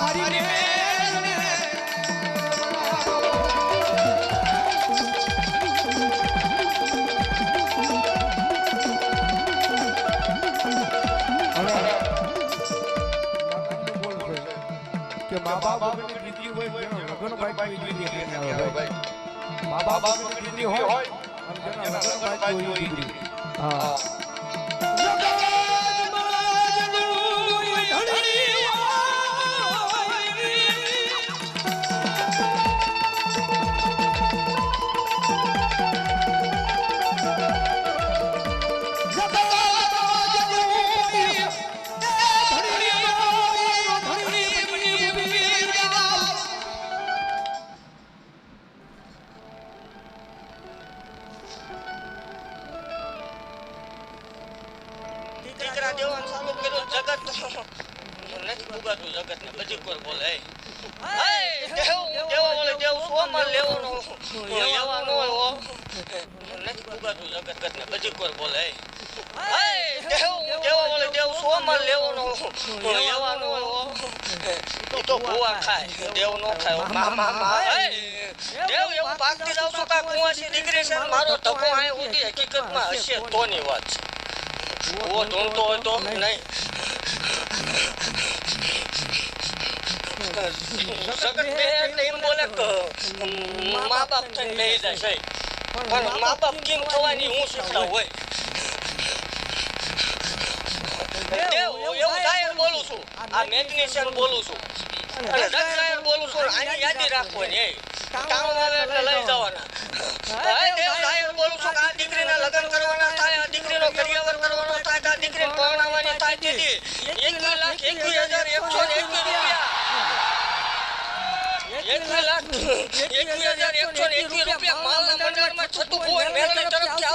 Marinero. કે મા બાપ વગરની દીકરી હોય લગન બાકી હોય દીકરી મા બાપ વગરની દીકરી હોય અને જેના લગ્ન બાકી હોય દીકરી હા. દીકરા દેવાનું ચાલુ કર્યું જગત નથી ભૂગાતું જગત ને બધી બોલે સોમાં ભૂગાતું જગત ને બધી બોલે સોમાં તો ભૂવા ખાય દેવ નો ખાય. મામા મા મા દેવ એવું ભાગતી જાવ છું કા કુંવાસી દીકરી છે મારો ધક્કો આય ઉડી હકીકતમાં હશે તોની વાત છે. ઓ ઢૂંઢતો હોય તો નહીં. સગત બે નહીં બોલે મા બાપ થઈને બેહી જાય. છે પણ મા બાપ કેમ થવાની હું શીખડા હોય? એવું ગાયર બોલું છું. આ મેગ્નેશિયન બોલું છું. અને બોલું છું આની યાદી કામ આવે એટલે લઈ જવાના. બોલું છું આ દીકરીના લગ્ન કરવાના થાય દીદી લાખ એકવીસ હજાર એકસો ને એકવીસ રૂપિયા. એકવીસ લાખ હજાર એકસો ને એકવીસ રૂપિયા. માલના ભંડારમાં છતું હોય મેળવી તરફથી